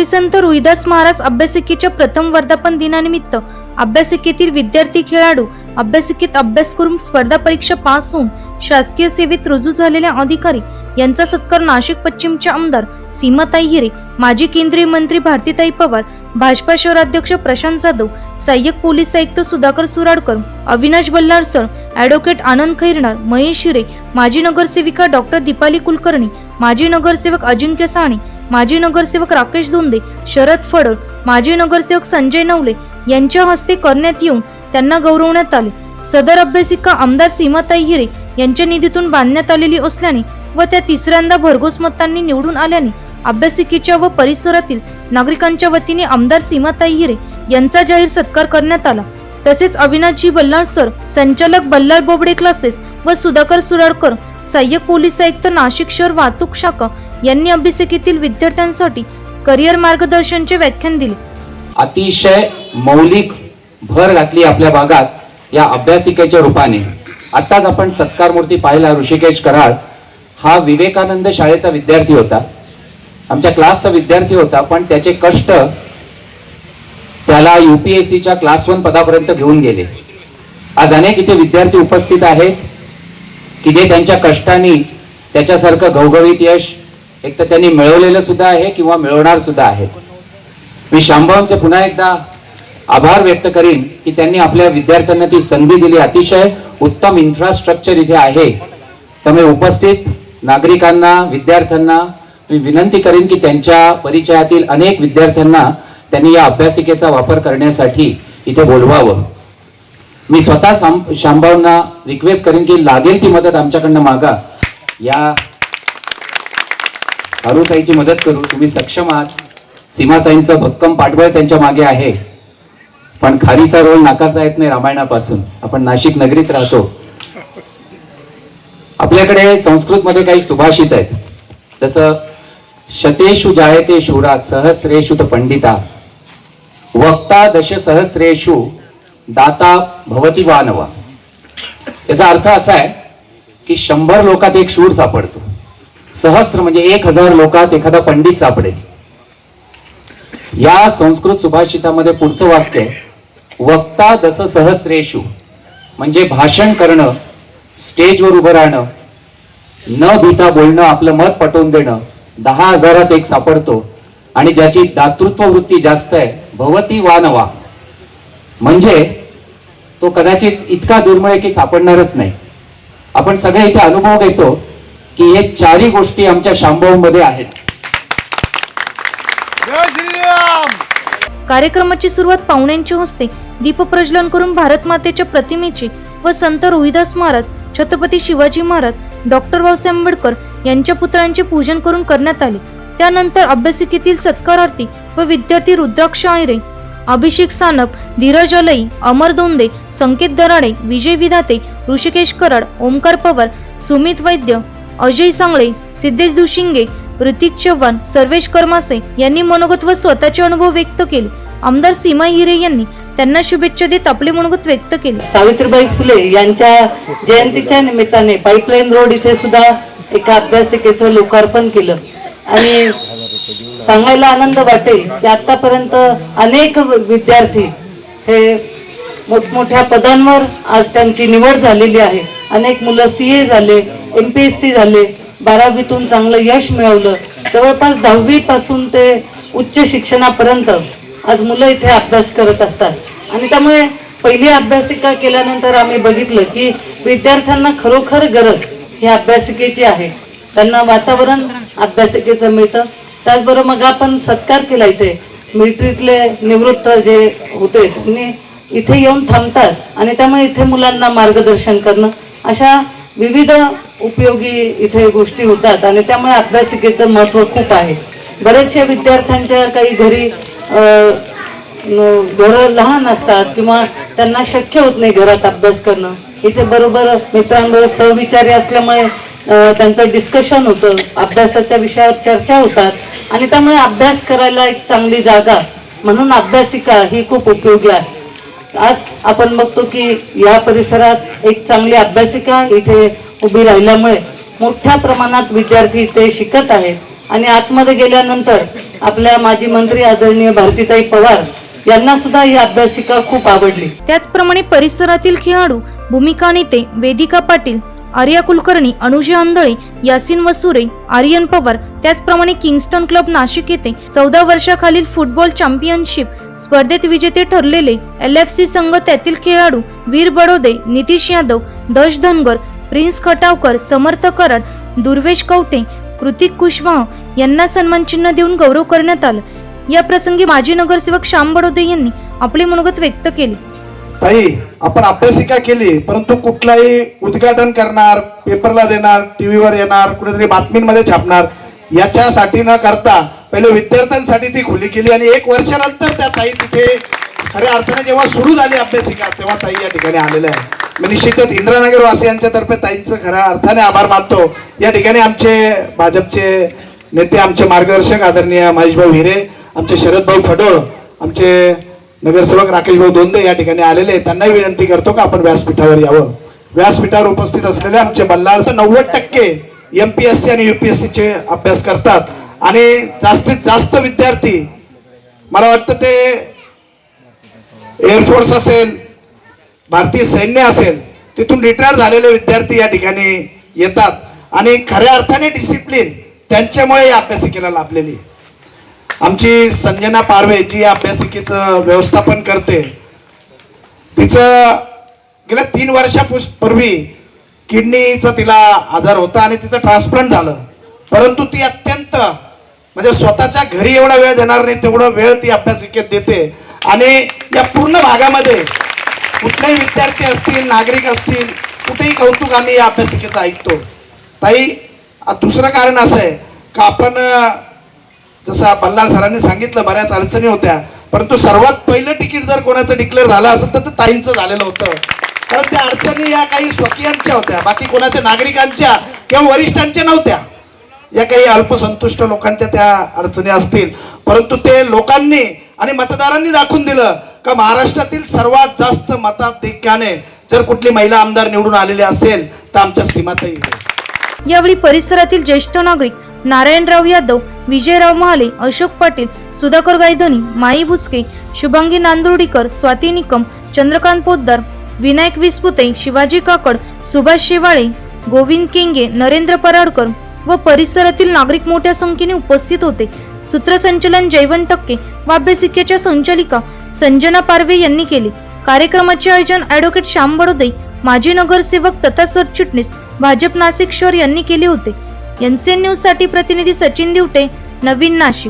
श्री संत रोहिदास महाराज अभ्यासिकेच्या प्रथम वर्धापन दिनानिमित्त अभ्यासिकेतील विद्यार्थी खेळाडू अभ्यासिकेत अभ्यास करून स्पर्धा परीक्षा पास होऊन शासकीय सेवेत रुजू झालेल्या अधिकारी यांचा सत्कार नाशिक पश्चिमचे आमदार सीमाताई हिरे माजी केंद्रीय मंत्री भारतीताई पवार भाजपा शहराध्यक्ष प्रशांत जाधव सहाय्यक पोलीस आयुक्त सुधाकर सुराडकर अविनाश बल्लाळ सर ॲडव्होकेट आनंद खैरनार महेश शिरे माजी नगरसेविका डॉक्टर दीपाली कुलकर्णी माजी नगरसेवक अजिंक्य साणे माजी नगरसेवक राकेश धोंदे शरद फडळ माजी नगरसेवक संजय नवले यांच्या हस्ते करण्यात येऊन त्यांना गौरवण्यात आले. सदर अभ्यासिका आमदार सीमाताई हिरे यांच्या निधीतून बांधण्यात आलेली असल्याने व त्या तिसऱ्यांदा भरघोस मतांनी निवडून आल्याने अभ्यासिकेच्या व परिसरातील नागरिकांच्या वतीने आमदार सीमाताई हिरे यांचा जाहीर सत्कार करण्यात आला. तसेच अविनाशजी बल्लाळ सर संचालक बल्लाळ बोबडे क्लासेस व सुधाकर सुराडकर सहाय्यक पोलीस आयुक्त नाशिक शहर वाहतूक शाखा यांनी अभ्यासिकेतील विद्यार्थ्यांसाठी करिअर मार्गदर्शनचे व्याख्यान दिले. अतिशय मौलिक भर घातली आपल्या भागात या अभ्यासिकेच्या रूपाने. आत्ताच आपण सत्कार मूर्ती पाहिला ऋषिकेश कराड. हा विवेकानंद शाळेचा विद्यार्थी होता. आमच्या क्लासचा विद्यार्थी होता पण त्याचे कष्ट त्याला युपीएससीच्या क्लास वन पदापर्यंत घेऊन गेले. आज अनेक इथे विद्यार्थी उपस्थित आहेत की जे त्यांच्या कष्टाने त्याच्यासारखं घवघवीत यश एक तर त्यांनी मिळवलेलं सुद्धा आहे किंवा मिळवणार सुद्धा आहे. मी शांभावचे पुन्हा एकदा आभार व्यक्त करीन की त्यांनी आपल्या विद्यार्थ्यांना ती संधी दिली. अतिशय उत्तम इन्फ्रास्ट्रक्चर इथे आहे. त्यामुळे उपस्थित नागरिकांना विद्यार्थ्यांना मी विनंती करीन की त्यांच्या परिचयातील अनेक विद्यार्थ्यांना त्यांनी या अभ्यासिकेचा वापर करण्यासाठी इथे बोलवावं. मी स्वतः शां- शांभावना रिक्वेस्ट करीन की लागेल ती मदत आमच्याकडनं मागा. या अरुताईची मदत करू तुम्ही सक्षम आहात. सीमाताईंचं भक्कम पाठबळ त्यांच्या मागे आहे. पण खारीचा रोल नाकारता येत नाही रामायणापासून. आपण नाशिक नगरीत राहतो. आपल्याकडे संस्कृत मध्ये काही सुभाषित आहेत. जसं शतेषु जायते शूरात सहस्रेषु त पंडिता. वक्ता दश सहस्रेषु दाता भवती वानवा. याचा अर्थ असा आहे की शंभर लोकात एक शूर सापडतो. सहस्र म्हणजे एक हजार लोकात एखादा पंडित सापडेल. या संस्कृत सुभाषितामध्ये पुढचं वाक्य वक्ता दस सहस्रेशू म्हणजे भाषण करणं स्टेजवर उभं राहणं न भीता बोलणं आपलं मत पटवून देणं दहा हजारात एक सापडतो आणि ज्याची दातृत्व वृत्ती जास्त आहे भवती वानवा म्हणजे तो कदाचित इतका दुर्मिळ आहे की सापडणारच नाही. आपण सगळे इथे अनुभव घेतो की हे चारही गोष्टी आमच्या शांभवमध्ये आहेत. जय श्रीराम! कार्यक्रमाची सुरुवात पाहुण्यांच्या हस्ते दीपप्रज्वलन करून भारत मातेच्या प्रतिमेचे व संत रोहिदास महाराज छत्रपती शिवाजी महाराज डॉक्टर बाबासाहेब आंबेडकर यांच्या पुतळ्यांचे पूजन करून करण्यात आले. त्यानंतर अभ्यासिकेतील सत्कारार्थी व विद्यार्थी रुद्राक्ष आयरे अभिषेक सानप धीरज अलई अमर दोंदे संकेत दराडे विजय विधाते ऋषिकेश कराड ओमकार पवार सुमित वैद्य अजय सांगळे सिद्धेश दुशिंगे ऋतिक चव्हाण सर्वेश कर्मासे यांनी मनोगत व स्वतःचे अनुभव व्यक्त केले. आमदार सीमा हिरे यांनी त्यांना शुभेच्छा देत आपले मनोगत व्यक्त केले. सावित्रीबाई फुले यांच्या जयंतीच्या निमित्ताने पाईपलाईन रोड इथे सुद्धा एका अभ्यासिकेचं लोकार्पण केलं. आणि सांगायला आनंद वाटेल की आतापर्यंत अनेक विद्यार्थी हे मोठमोठ्या पदांवर आज त्यांची निवड झालेली आहे. अनेक मुलं सी ए झाले एम पी एस सी झाले बारावीतून चांगलं यश मिळवलं. जवळपास दहावीपासून ते उच्च शिक्षणापर्यंत आज मुलं इथे अभ्यास करत असतात. आणि त्यामुळे पहिली अभ्यासिका केल्यानंतर आम्ही बघितलं की विद्यार्थ्यांना खरोखर गरज ही अभ्यासिकेची आहे. त्यांना वातावरण अभ्यासिकेचं मिळतं. त्याचबरोबर मग आपण सत्कार केला इथे. मिलिटरीतले निवृत्त जे होते त्यांनी इथे येऊन थांबतात आणि त्यामुळे इथे मुलांना मार्गदर्शन करणं. अशा विविध उपयोगी इथे गोष्टी होतात आणि त्यामुळे अभ्यासिकेचं महत्त्व खूप आहे. बरेचशा विद्यार्थ्यांच्या काही घरी घरं लहान असतात किंवा त्यांना शक्य होत नाही घरात अभ्यास करणं. इथे बरोबर मित्रांबरोबर सहविचारी असल्यामुळे त्यांचं डिस्कशन होतं अभ्यासाच्या विषयावर चर्चा होतात आणि त्यामुळे अभ्यास करायला एक चांगली जागा म्हणून अभ्यासिका ही खूप उपयोगी आहे. आज आपण बघतो की या परिसरात एक चांगली अभ्यासिका इथे उभी राहिल्यामुळे मोठ्या प्रमाणात विद्यार्थी इथे शिकत आहेत. आणि आतमध्ये गेल्यानंतर आपल्या माजी मंत्री आदरणीय भारतीताई पवार यांना सुद्धा ही अभ्यासिका खूप आवडली. त्याचप्रमाणे परिसरातील खेळाडू भूमिका नेते वेदिका पाटील आर्या कुलकर्णी अनुजा आंधळे यासिन वसुरे आर्यन पवार त्याचप्रमाणे किंगस्टन क्लब नाशिक येथे चौदा वर्षाखालील फुटबॉल चॅम्पियनशिप स्पर्धेत विजेते ठरलेले एल एफ सी संघ त्यातील खेळाडू वीर बडोदे नितीश यादव दश धनगर प्रिन्स खटावकर समर्थ करण दुर्वेश कवटे कृतिक कुशवाह यांना सन्मान चिन्ह देऊन गौरव करण्यात आला. या प्रसंगी माजी नगरसेवक श्याम बडोदे यांनी आपली मनोगत व्यक्त केली. ताई आपण अभ्यासिका केली परंतु कुठलाही उद्घाटन करणार पेपरला देणार टीव्हीवर येणार कुठेतरी बातमींमध्ये छापणार याच्यासाठी न करता पहिले विद्यार्थ्यांसाठी ती खुली केली आणि एक वर्षानंतर त्या ताई तिथे खऱ्या अर्थाने जेव्हा सुरू झाली अभ्यासिका तेव्हा ताई या ठिकाणी आलेल्या आहे मी निश्चितच इंद्रानगर वासियांच्या तर्फे ताईंचं खऱ्या अर्थाने आभार मानतो. या ठिकाणी आमचे भाजपचे नेते आमचे मार्गदर्शक आदरणीय महेशभाऊ हिरे आमचे शरदभाऊ खडोळ आमचे नगरसेवक राकेशभाऊ दोंदे या ठिकाणी आलेले त्यांनाही विनंती करतो का आपण व्यासपीठावर यावं? व्यासपीठावर उपस्थित असलेले आमचे बल्लाळ नव्वद टक्के एम पी एस सी आणि युपीएससी चे अभ्यास करतात. आणि जास्तीत जास्त विद्यार्थी मला वाटतं ते एअरफोर्स असेल भारतीय सैन्य असेल तिथून रिटायर झालेले विद्यार्थी या ठिकाणी येतात. आणि खऱ्या अर्थाने डिसिप्लिन त्यांच्यामुळे या अभ्यासिकेला लाभलेली आमची संजना पारवे जी या अभ्यासिकेचं व्यवस्थापन करते तिचं गेल्या तीन वर्षापूर्वी किडनीचा तिला आजार होता आणि तिचं ट्रान्सप्लांट झालं. परंतु ती अत्यंत म्हणजे स्वतःच्या घरी एवढा वेळ देणार नाही तेवढा वेळ ती अभ्यासिकेत देते. आणि या पूर्ण भागामध्ये कुठलेही विद्यार्थी असतील नागरिक असतील कुठेही कौतुक आम्ही या अभ्यासिकेचं ऐकतो. ताई दुसरं कारण असं आहे का आपण जसं बल्लाळ सरांनी सांगितलं बऱ्याच अडचणी होत्या परंतु सर्वात पहिलं तिकीट जर कोणाचं डिक्लेअर झालं असेल तर ते ताईंचं झालेलं होतं. कारण त्या अडचणी या काही स्वकीयांच्या होत्या बाकी कोणाच्या नागरिकांच्या किंवा वरिष्ठांच्या नव्हत्या. या काही अल्पसंतुष्ट लोकांच्या त्या अडचणी असतील. परंतु ते लोकांनी आणि मतदारांनी दाखवून दिलं का महाराष्ट्रातील सर्वात जास्त मताधिक्याने जर कुठली महिला आमदार निवडून आलेली असेल तर आमच्या सीमातही यावेळी परिसरातील ज्येष्ठ नागरिक नारायणराव यादव विजयराव महाले अशोक पाटील सुधाकर गायधनी माई भुचके शुभांगी नांदुर्डीकर स्वाती निकम चंद्रकांत पोद्दार विनायक विस्पुते शिवाजी काकड सुभाष शेवाळे गोविंद केंगे नरेंद्र पराडकर व परिसरातील नागरिक मोठ्या संख्येने उपस्थित होते. सूत्रसंचलन जयवंत टक्के व अभ्यासिकेच्या संचालिका संजना पारवे यांनी केले. कार्यक्रमाचे आयोजन ॲडव्होकेट श्याम बडोदे माजी नगरसेवक तथा सरचिटणीस भाजप नाशिक शहर यांनी केले होते. एन न्यूजसाठी प्रतिनिधी सचिन दिवटे नवीन नाशिक.